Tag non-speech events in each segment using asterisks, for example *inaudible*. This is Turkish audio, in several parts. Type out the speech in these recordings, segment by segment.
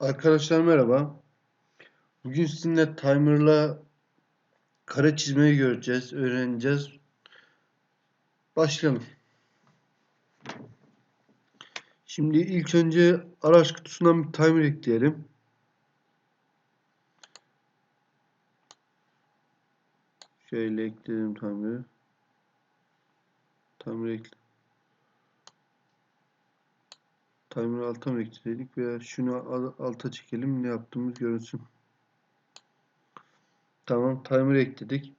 Arkadaşlar merhaba. Bugün sizinle timer'la kare çizmeyi göreceğiz, öğreneceğiz. Başlayalım. Şimdi ilk önce araç kutusundan bir timer ekleyelim. Şöyle ekledim timer'ı. Timer ekle. Timer'ı alta mı ekledik veya şunu alta çekelim ne yaptığımız görünsün. Tamam timer ekledik.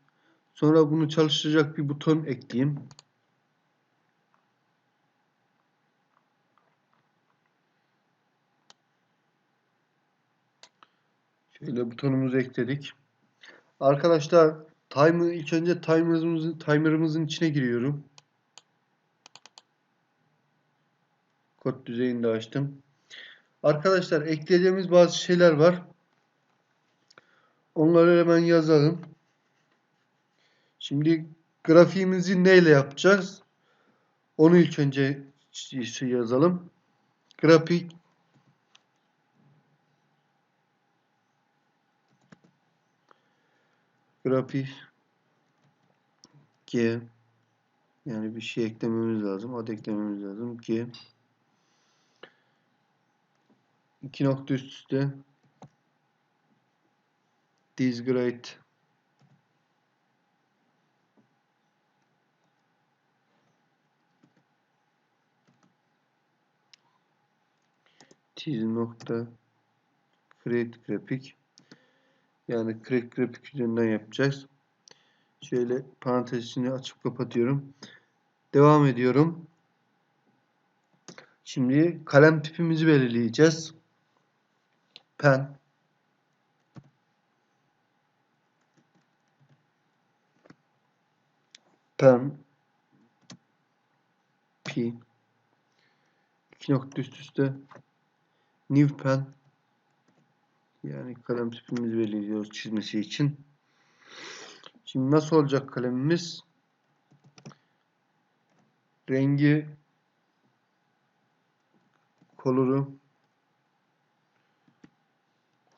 Sonra bunu çalıştıracak bir buton ekleyeyim. Şöyle butonumuzu ekledik. Arkadaşlar timer ilk önce timer'ımızın timer'ımızın içine giriyorum. Kod düzeyini de açtım. Arkadaşlar ekleyeceğimiz bazı şeyler var. Onları hemen yazalım. Şimdi grafiğimizi neyle yapacağız? Onu ilk önce yazalım. Grafik grafik G yani bir şey eklememiz lazım. Ad eklememiz lazım. G 2 nokta üst üste great çizim nokta create grafik yani create grafik üzerinden yapacağız. Şöyle parantez içini açıp kapatıyorum. Devam ediyorum. Şimdi kalem tipimizi belirleyeceğiz pen. Pen. P iki nokta üst üste. New pen. Yani kalem tipimizi belirliyoruz çizmesi için. Şimdi nasıl olacak kalemimiz? Rengi koloru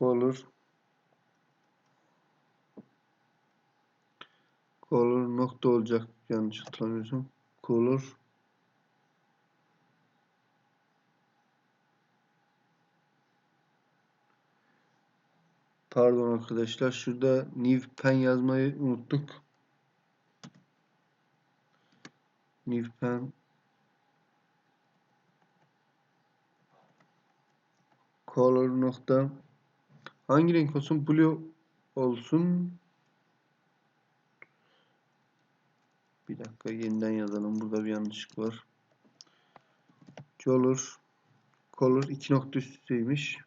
olur. Color nokta olacak yanlış hatırlamıyorsam. Color Pardon arkadaşlar. Şurada new pen yazmayı unuttuk. New pen color nokta Hangi renk olsun? Blue olsun. Bir dakika yeniden yazalım. Burada bir yanlışlık var. Color color iki nokta üstüymüş.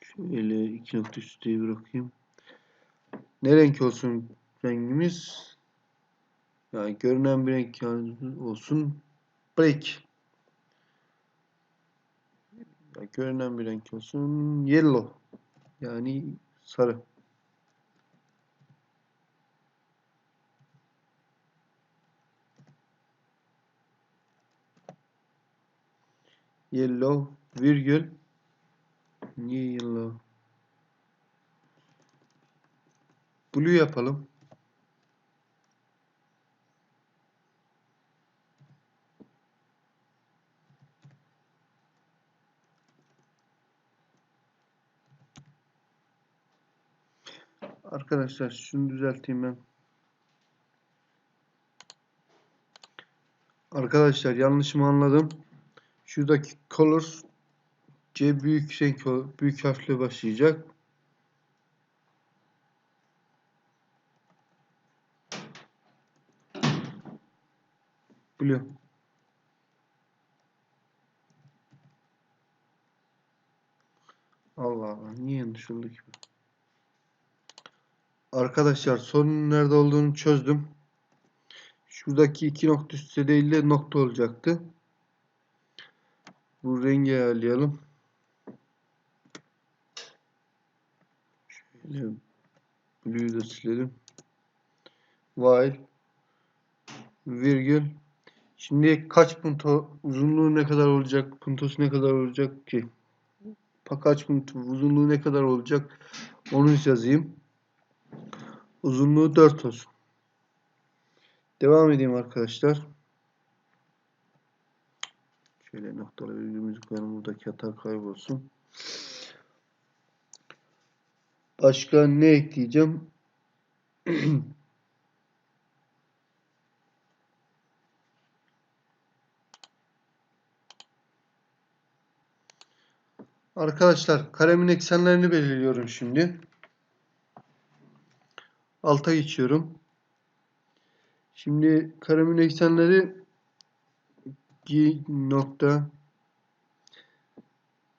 Şöyle iki nokta üstüyü bırakayım. Ne renk olsun rengimiz? Yani görünen bir renk olsun. Break. Görünen bir renk olsun. Yellow. Yani sarı. Yellow virgül niye yellow? Blue yapalım. Arkadaşlar şunu düzelteyim ben. Arkadaşlar yanlışımı anladım. Şuradaki color C büyük renk büyük harfle başlayacak. Blue. Allah Allah niye yanlış oldu ki? Arkadaşlar sorunun nerede olduğunu çözdüm. Şuradaki iki nokta üstte değil de nokta olacaktı. Bu rengi ayarlayalım. Şöyle blue'yu da silelim. While virgül. Şimdi kaç punto uzunluğu ne kadar olacak? Puntosu ne kadar olacak ki? Kaç punto uzunluğu ne kadar olacak? Onu yazayım. Uzunluğu 4 olsun. Devam edeyim arkadaşlar. Şöyle noktalı virgülümüzü koyalım. Buradaki hata kaybolsun. Başka ne ekleyeceğim? *clears throat* Arkadaşlar karemin eksenlerini belirliyorum şimdi. Alta geçiyorum. Şimdi karemin eksenleri G nokta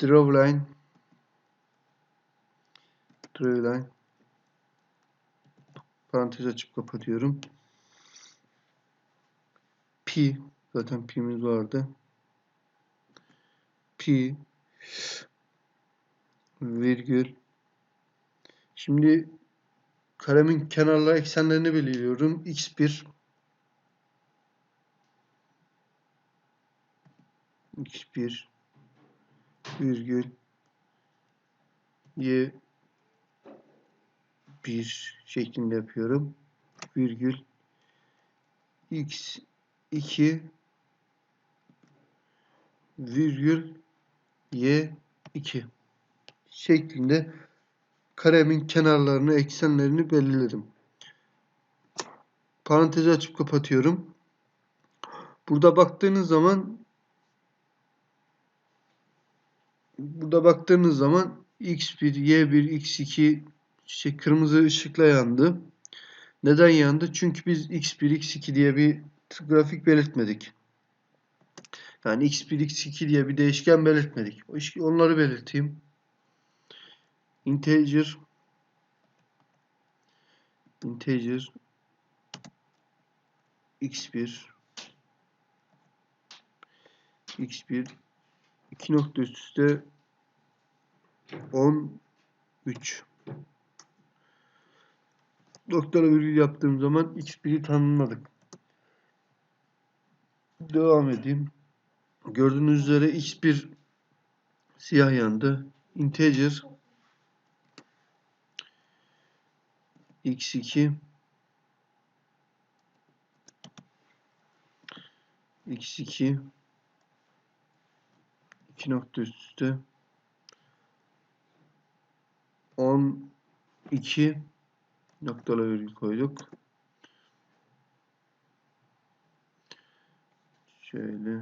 draw line draw line parantez açıp kapatıyorum. Pi zaten pi'miz vardı. Pi virgül şimdi karemin kenarları eksenlerini belirliyorum. x1 x1 virgül. Y 1 şeklinde yapıyorum. Virgül. X 2 virgül. Y 2 şeklinde karemin kenarlarını, eksenlerini belirledim. Parantezi açıp kapatıyorum. Burada baktığınız zaman burada baktığınız zaman x1, y1, x2 şey, kırmızı ışıkla yandı. Neden yandı? Çünkü biz x1, x2 diye bir grafik belirtmedik. Yani x1, x2 diye bir değişken belirtmedik. Onları belirteyim. Integer integer x1 x1 2 nokta üst üste 13 noktalı virgül yaptığım zaman x1'i tanımladık. Devam edeyim. Gördüğünüz üzere x1 siyah yandı. Integer x2 x2 2 nokta üst üste 12 noktalı virgül koyduk. Şöyle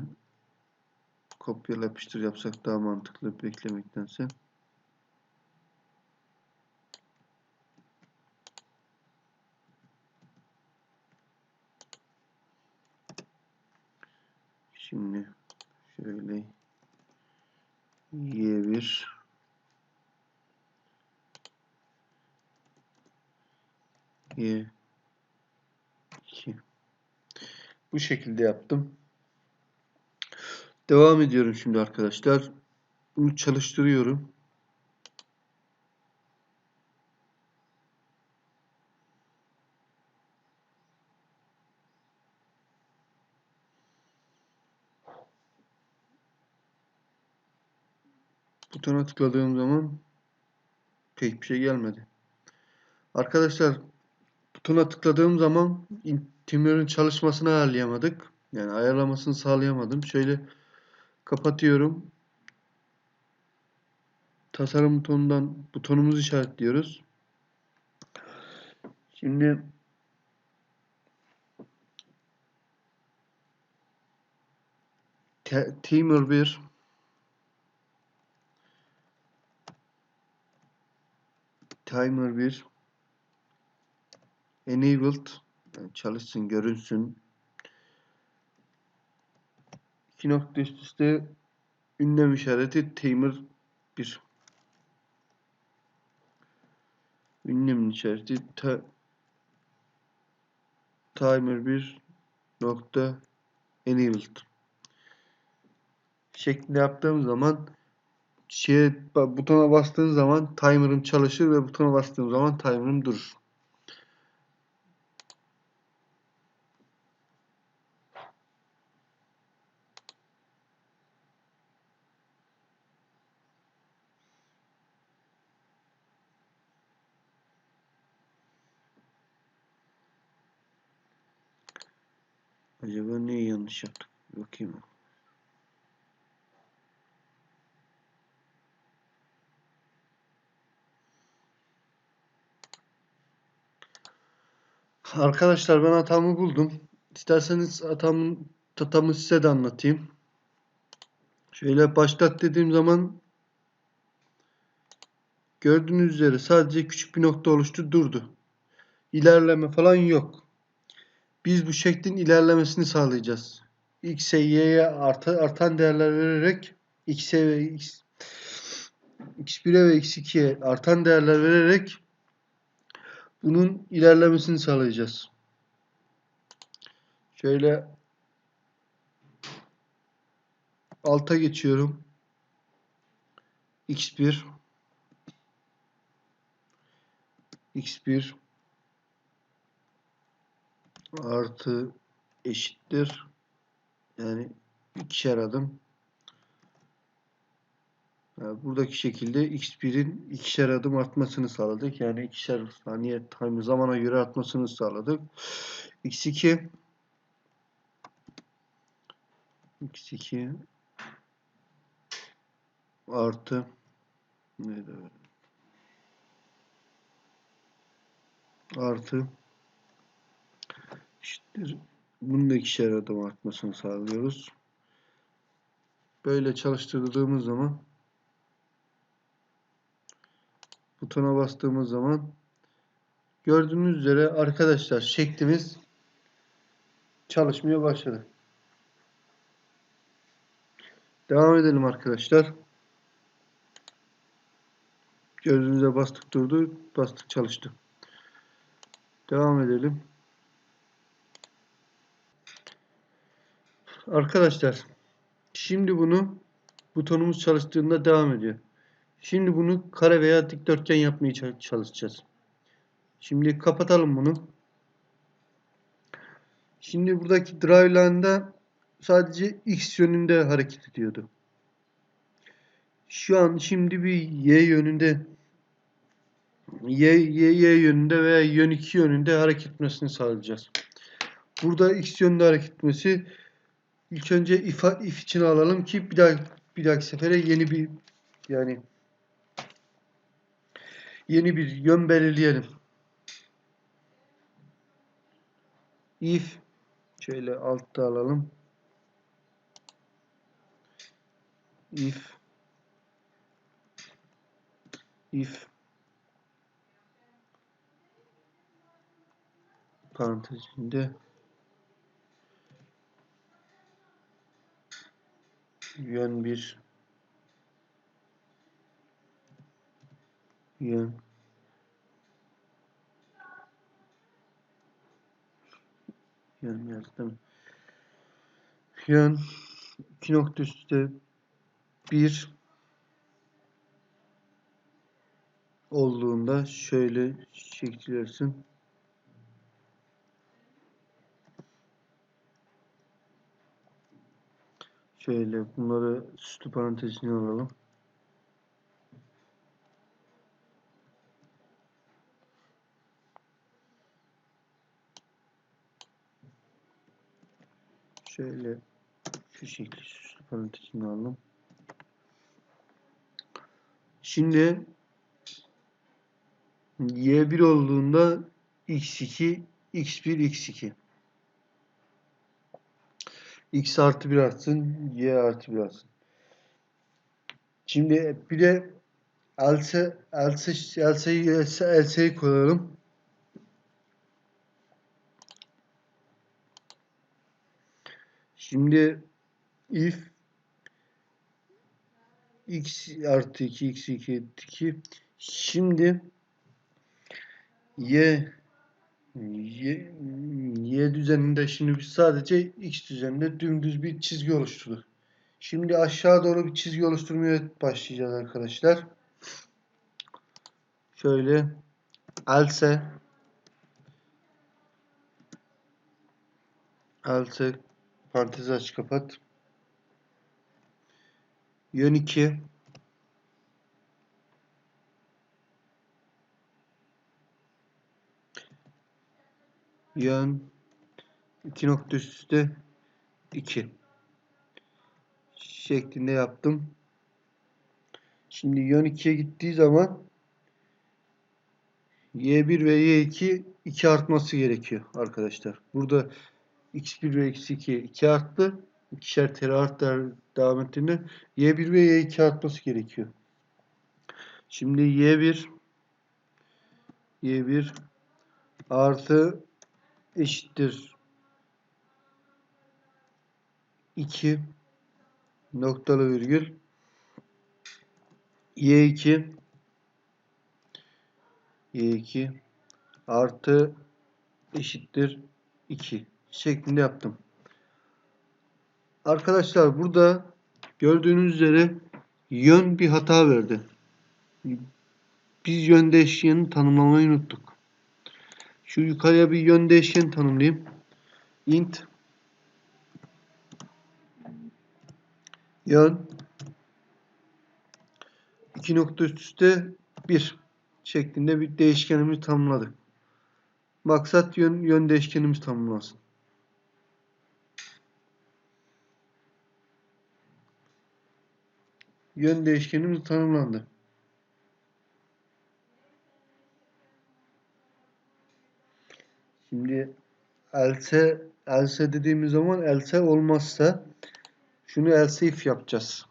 kopyala yapıştır yapsak daha mantıklı beklemektense. Şimdi şöyle Y1 Y2 Bu şekilde yaptım. Devam ediyorum şimdi arkadaşlar. Bunu çalıştırıyorum. Butona tıkladığım zaman pek bir şey gelmedi. Arkadaşlar butona tıkladığım zaman timörün çalışmasını ayarlayamadık. Yani ayarlamasını sağlayamadım. Şöyle kapatıyorum. Tasarım butonundan butonumuzu işaretliyoruz. Şimdi Timer 1 Timer 1 Enabled. Yani çalışsın, görünsün. İki nokta üst üste ünlem işareti Timer 1 ünlem işareti Timer 1 nokta Enabled. Şeklinde yaptığım zaman şeye butona bastığın zaman timer'ım çalışır ve butona bastığım zaman timer'ım durur. Acaba neyi yanlış yaptık? Bakayım. Arkadaşlar ben hatamı buldum. İsterseniz hatamın hatamı size de anlatayım. Şöyle başlat dediğim zaman gördüğünüz üzere sadece küçük bir nokta oluştu durdu. İlerleme falan yok. Biz bu şeklin ilerlemesini sağlayacağız. X'e, Y'ye arta, artan değerler vererek X'e ve X, X1'e ve X2'ye artan değerler vererek bunun ilerlemesini sağlayacağız. Şöyle alta geçiyorum. X1 X1 artı eşittir. Yani ikişer adım. Yani buradaki şekilde x1'in ikişer adım artmasını sağladık. Yani ikişer saniye time zamana göre artmasını sağladık. x2 x2 artı neydi? Artı eşittir. Bunun da ikişer adım artmasını sağlıyoruz. Böyle çalıştırdığımız zaman butona bastığımız zaman gördüğünüz üzere arkadaşlar şeklimiz çalışmaya başladı. Devam edelim arkadaşlar. Gördüğünüz üzere bastık durdu, bastık çalıştı. Devam edelim. Arkadaşlar şimdi bunu butonumuz çalıştığında devam ediyor. Şimdi bunu kare veya dikdörtgen yapmaya çalışacağız. Şimdi kapatalım bunu. Şimdi buradaki drive line'da sadece x yönünde hareket ediyordu. Şu an şimdi bir y yönünde y, y, y yönünde veya yön 2 yönünde hareket etmesini sağlayacağız. Burada x yönünde hareket etmesi ilk önce if, if için alalım ki bir daha bir dahaki sefere yeni bir yani yeni bir yön belirleyelim. If şöyle altta alalım. If if parantezinde yön bir yön yön yazdım yön iki nokta üstte bir olduğunda şöyle şekil versin. Şöyle bunları süslü parantezine alalım. Şöyle şu şekilde süslü parantezine alalım. Şimdi y1 olduğunda x2, x1, x2. x artı 1 artsın, y artı 1 artsın. Şimdi bir de else, else, else'yi else, else'yi koyalım. Şimdi if x artı 2 x 2 2 şimdi y y, y düzeninde şimdi biz sadece x düzeninde dümdüz bir çizgi oluşturduk. Şimdi aşağı doğru bir çizgi oluşturmaya başlayacağız arkadaşlar. Şöyle else else parantez aç kapat yön 2 yön 2 nokta üst üste 2 şeklinde yaptım. Şimdi yön 2'ye gittiği zaman y1 ve y2 2 artması gerekiyor arkadaşlar. Burada x1 ve x2 2 arttı. İkişer terahat devam ettiğinde y1 ve y2 artması gerekiyor. Şimdi y1 y1 artı eşittir 2 noktalı virgül y2 y2 artı eşittir 2 şeklinde yaptım. Arkadaşlar burada gördüğünüz üzere yön bir hata verdi. Biz yön değişkenini tanımlamayı unuttuk. Şu yukarıya bir yön değişkeni tanımlayayım. int yön 2 nokta üst üste 1 şeklinde bir değişkenimizi tanımladık. Maksat yön, yön değişkenimiz tanımlansın. Yön değişkenimiz tanımlandı. Şimdi else else dediğimiz zaman else olmazsa şunu else if yapacağız.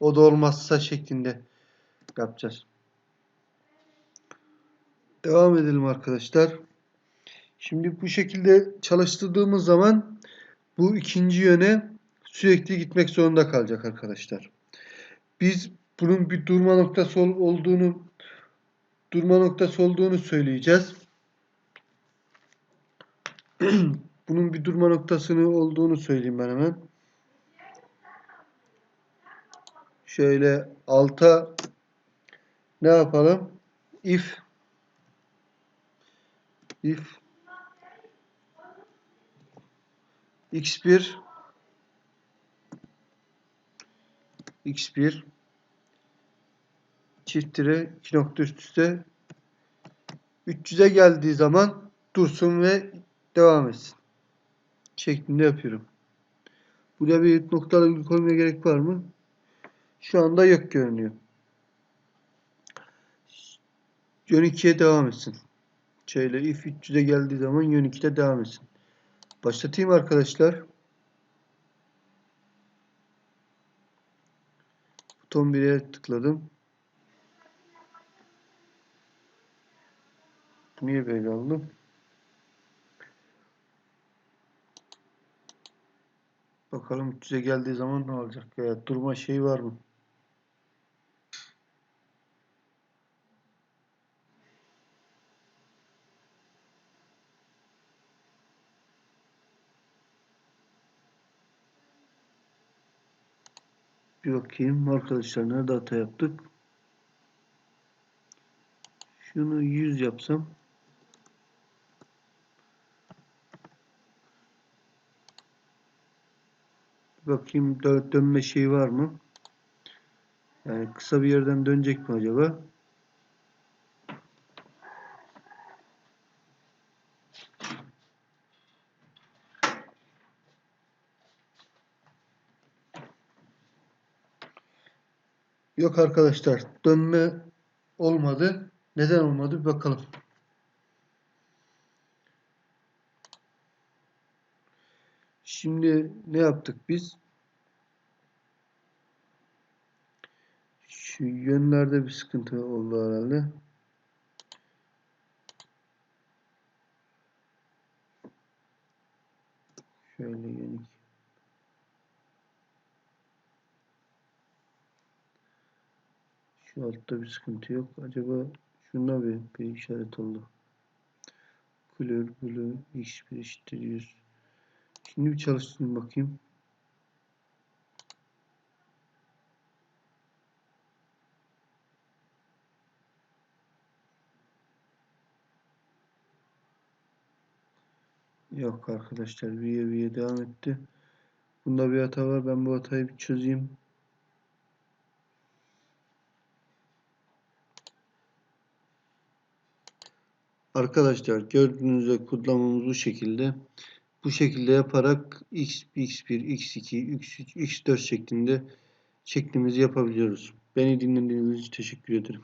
O da olmazsa şeklinde yapacağız. Devam edelim arkadaşlar. Şimdi bu şekilde çalıştırdığımız zaman bu ikinci yöne sürekli gitmek zorunda kalacak arkadaşlar. Biz bunun bir durma noktası olduğunu durma noktası olduğunu söyleyeceğiz. *clears throat* bunun bir durma noktasını olduğunu söyleyeyim ben hemen. Şöyle alta ne yapalım? If if x1 x1 çift tire 2 nokta üst üste 300'e geldiği zaman dursun ve devam etsin. Şeklinde yapıyorum. Buraya bir noktalı koymaya gerek var mı? Şu anda yok görünüyor. Yön 2'ye devam etsin. Şöyle if 300'e geldiği zaman yön 2'de devam etsin. Başlatayım arkadaşlar. Buton 1'e tıkladım. Niye böyle oldu? Bakalım 300'e geldiği zaman ne olacak? Ya, durma şeyi var mı? Bir bakayım arkadaşlar nerede hata yaptık? Şunu 100 yapsam bakayım dönme şeyi var mı? Yani kısa bir yerden dönecek mi acaba? Yok arkadaşlar. Dönme olmadı. Neden olmadı? Bir bakalım. Şimdi ne yaptık biz? Şu yönlerde bir sıkıntı oldu herhalde. Şöyle yenik. Şu altta bir sıkıntı yok. Acaba şuna bir, bir işaret oldu. Clear blue x1 eşittir 100. Şimdi bir çalıştırayım bakayım. Yok arkadaşlar V'ye V'ye devam etti. Bunda bir hata var. Ben bu hatayı bir çözeyim. Arkadaşlar gördüğünüz gibi kodlamamız bu şekilde. bu şekilde yaparak x, x1, x2, x3, x4 şeklinde şeklimizi yapabiliyoruz. Beni dinlediğiniz için teşekkür ederim.